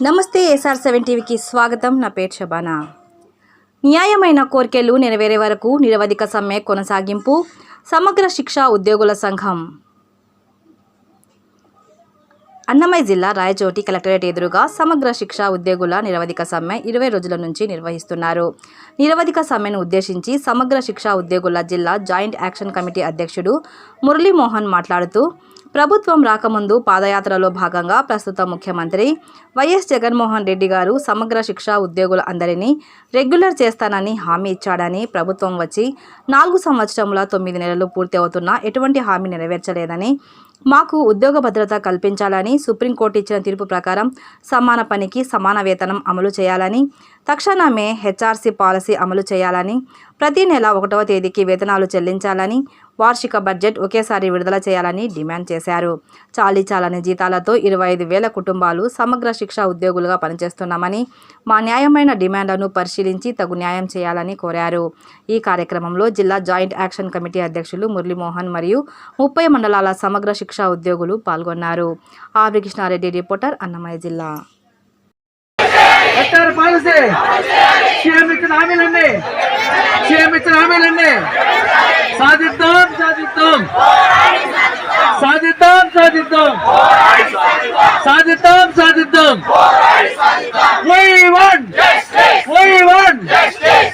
నమస్తే SR seven టీవీకి స్వాగతం. నా పేరు షబానా న్యాయమైన కోర్కెలు నెరవేరే వరకు నిరవధిక సమ్మె కొనసాగింపు. సమగ్ర శిక్ష ఉద్యోగుల సంఘం. అన్నమయ్య జిల్లా రాయచోటి కలెక్టరేట్ ఎదురుగా సమగ్ర శిక్ష ఉద్యోగుల నిరవధిక సమ్మె ఇరవై రోజుల నుంచి నిర్వహిస్తున్నారు. నిరవధిక సమ్మెను ఉద్దేశించి సమగ్ర శిక్ష ఉద్యోగుల జిల్లా జాయింట్ యాక్షన్ కమిటీ అధ్యక్షుడు మురళీమోహన్ మాట్లాడుతూ ప్రభుత్వం రాకముందు పాదయాత్రలో భాగంగా ప్రస్తుత ముఖ్యమంత్రి వైఎస్ జగన్మోహన్ రెడ్డి గారు సమగ్ర శిక్ష ఉద్యోగుల అందరినీ రెగ్యులర్ చేస్తానని హామీ ఇచ్చాడని ప్రభుత్వం వచ్చి నాలుగు సంవత్సరముల తొమ్మిది నెలలు పూర్తి అవుతున్నా ఎటువంటి హామీ నెరవేర్చలేదని మాకు ఉద్యోగ భద్రత కల్పించాలని సుప్రీంకోర్టు ఇచ్చిన తీర్పు ప్రకారం సమాన పనికి సమాన వేతనం అమలు చేయాలని తక్షణమే హెచ్ఆర్సీ పాలసీ అమలు చేయాలని ప్రతి నెల ఒకటవ తేదీకి వేతనాలు చెల్లించాలని వార్షిక బడ్జెట్ ఒకేసారి విడుదల చేయాలని డిమాండ్ చేశారు. చాలీ చాలని జీతాలతో ఇరవై ఐదు వేల కుటుంబాలు సమగ్ర శిక్ష ఉద్యోగులుగా పనిచేస్తున్నామని మా న్యాయమైన డిమాండ్లను పరిశీలించి తగు న్యాయం చేయాలని కోరారు. ఈ కార్యక్రమంలో జిల్లా జాయింట్ యాక్షన్ కమిటీ అధ్యక్షులు మురళీమోహన్ మరియు ముప్పై మండలాల సమగ్ర శిక్ష ఉద్యోగులు పాల్గొన్నారు. ఆవి కృష్ణారెడ్డి రిపోర్టర్ అన్నమయ్య జిల్లా. పెట్టారు పాలసీ సీఎం ఇచ్చిన హామీలన్నీ సీఎం ఇచ్చిన హామీలన్నీ సాధిద్దాం సాధిద్దాం సాధిద్దాం సాధిద్దాం సాధిద్దాం సాధిద్దాం We want We want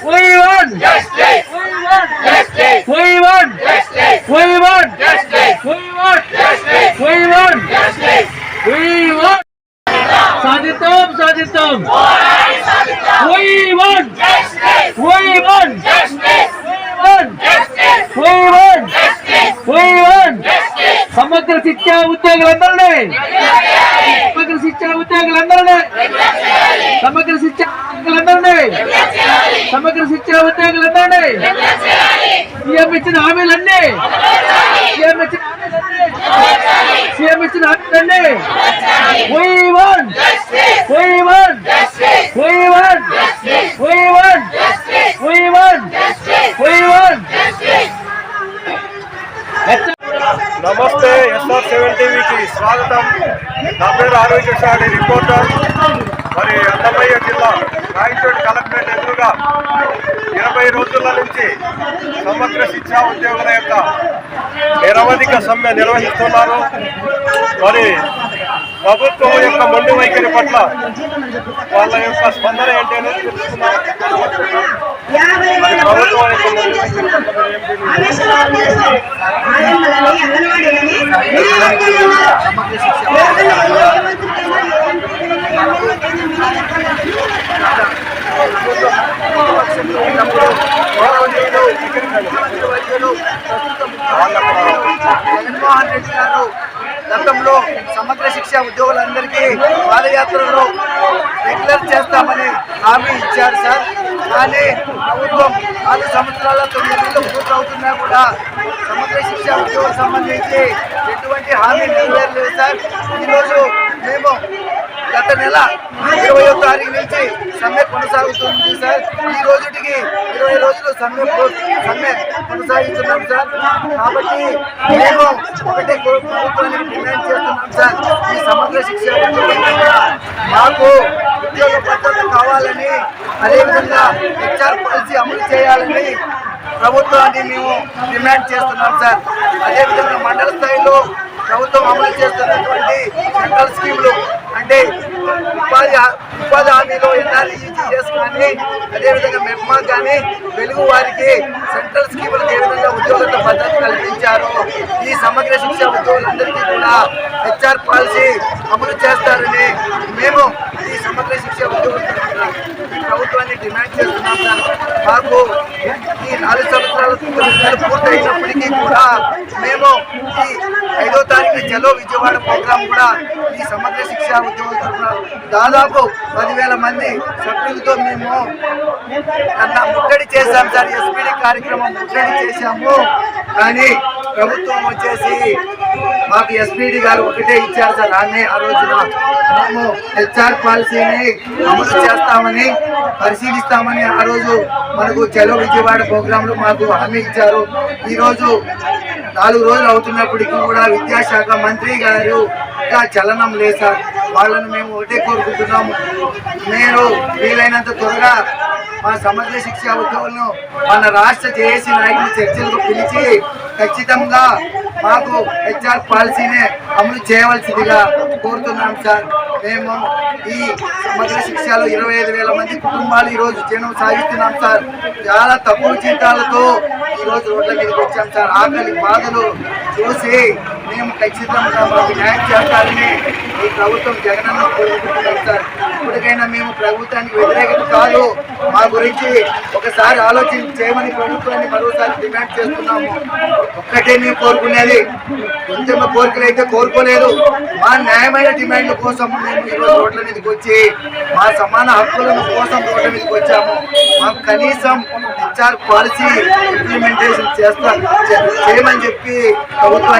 We want We want We want We want We want We want సాధిద్దాం సాధిద్దాం Want We want We want We want We want సమగ్ర శిక్షా ఉద్యోగులందరినీ. సమగ్ర శిక్షా ఉద్యోగులందరినీ. సమగ్ర శిక్షా ఉద్యోగులందరినీ. సమగ్ర శిక్షా ఉద్యోగులందరినీ. సీఎం ఇచ్చిన హామీలన్నీ. సీఎం ఇచ్చిన హామీలన్నీ. సీఎం ఇచ్చిన హామీలన్నీ. We want We want We want We want We want We want నమస్తే ఎస్ఆర్ సెవెన్ టీవీకి స్వాగతం. నా పేరు ఆరోగ్య శాఖ రిపోర్టర్. మరి అన్నమయ్య జిల్లా రాయచోటి కలెక్టరేట్ ఎదురుగా ఇరవై రోజుల నుంచి సమగ్ర శిక్షా ఉద్యోగుల యొక్క నిరవధిక సమ్మె నిర్వహిస్తున్నారు. మరి ప్రభుత్వం యొక్క మొండి వైఖరి పట్ల వాళ్ళ యొక్క స్పందన ఏంటి అనేది ప్రభుత్వం యొక్క మొండి వైఖరి పట్ల మరి ఏం తెలియదు. జగన్మోహన్ రెడ్డి గారు గతంలో సమగ్ర శిక్ష ఉద్యోగులందరికీ పాదయాత్రలో రెగ్యులర్ చేస్తామని హామీ ఇచ్చారు సార్. కానీ ప్రభుత్వం ఆరు సంవత్సరాల తొమ్మిది నెలలు పూర్తవుతున్నా కూడా సమగ్ర శిక్ష ఉద్యోగులకు సంబంధించి ఎటువంటి హామీ నెరవేరలేదు సార్. ఈరోజు మేము గత నెల ఇరవయో తారీఖు నుంచి సమ్మె కొనసాగుతుంది సార్. ఈ రోజుటికి ఇరవై రోజులు సమ్మె సమ్మె కొనసాగిస్తున్నాం సార్. కాబట్టి మేము ఒకటే ప్రభుత్వానికి డిమాండ్ చేస్తున్నాం సార్. ఈ సమగ్ర శిక్ష మాకు ఉద్యోగ భద్రత కావాలని అదేవిధంగా హెచ్ఆర్ పాలసీ అమలు చేయాలని ప్రభుత్వాన్ని మేము డిమాండ్ చేస్తున్నాం సార్. అదేవిధంగా మండల స్థాయిలో ప్రభుత్వం అమలు చేస్తున్నటువంటి సెంట్రల్ స్కీములు అంటే ఉపాధి హా- ఉపాధి హామీలో ఎన్ఆర్ఈజీఎస్ కానీ అదేవిధంగా మెప్మా కానీ వెలుగు వారికి సెంట్రల్ స్కీములకు ఏ విధంగా ఉద్యోగులకు భద్రత కల్పించారు? ఈ సమగ్ర శిక్ష ఉద్యోగులందరికీ కూడా హెచ్ఆర్ పాలసీ అమలు చేస్తారని మేము ఈ సమగ్ర శిక్ష ఉద్యోగులు ప్రభుత్వాన్ని డిమాండ్ చేస్తున్నాం సార్. మాకు ఈ నాలుగు సంవత్సరాల పూర్తయినప్పటికీ కూడా మేము ఈ ఐదో విజయవాడ ప్రోగ్రాం కూడా ఈ సమగ్ర శిక్షా ఉద్యమం తరఫున దాదాపు పదివేల మంది సభ్యులతో మేము కన్నా ముట్టడి చేశాం సార్. ఎస్పీడీ కార్యక్రమం ముట్టడి చేశాము. కానీ ప్రభుత్వం వచ్చేసి మాకు ఎస్పీడీ గారు ఒకటే ఇచ్చారు సార్. ఆమె ఆ రోజున మేము హెచ్ఆర్ పాలసీని అమలు చేస్తామని పరిశీలిస్తామని ఆ రోజు మనకు చలో విజయవాడ ప్రోగ్రాంలో మాకు హామీ ఇచ్చారు. ఈరోజు నాలుగు రోజులు అవుతున్నప్పటికీ కూడా విద్యాశాఖ మంత్రి గారు ఇంకా చలనం లేదు సార్. వాళ్ళని మేము ఒకటే కోరుకుంటున్నాము మీరు వీలైనంత త్వరగా మా సమగ్ర శిక్ష ఉద్యోగులను మన రాష్ట్ర జేఏసీ నాయకులు చర్చలకు పిలిచి ఖచ్చితంగా మాకు హెచ్ఆర్ పాలసీనే అమలు చేయవలసిందిగా కోరుతున్నాం సార్. మేము ఈ సమగ్ర శిక్షలో ఇరవై ఐదు వేల మంది కుటుంబాలు ఈరోజు జీవనం సాగిస్తున్నాం సార్. చాలా తక్కువ జీతాలతో ఈరోజు రోడ్ల మీదకి వచ్చాం సార్. ఆకలి బాధలు చూసి మేము ఖచ్చితంగా మాకు న్యాయం చేస్తారని ఈ ప్రభుత్వం జగనన్న కోరుకుంటున్నాం సార్. ఇప్పటికైనా మేము ప్రభుత్వానికి వ్యతిరేకత కాదు. మా గురించి ఒకసారి ఆలోచన చేయమని ప్రభుత్వాన్ని మరోసారి డిమాండ్ చేస్తున్నాము. ఒక్కటే మేము కోరుకునేది కొంచెం కోరికలు అయితే కోరుకోలేదు. మా న్యాయమైన డిమాండ్ల కోసం మేము ఈరోజు రోడ్ల మీదకి వచ్చి మా సమాన హక్కుల కోసం రోడ్ల మీదకి వచ్చాము. మాకు కనీసం హెచ్ఆర్ పాలసీ ఇంప్లిమెంటేషన్ చేస్తా చేయమని చెప్పి ప్రభుత్వాన్ని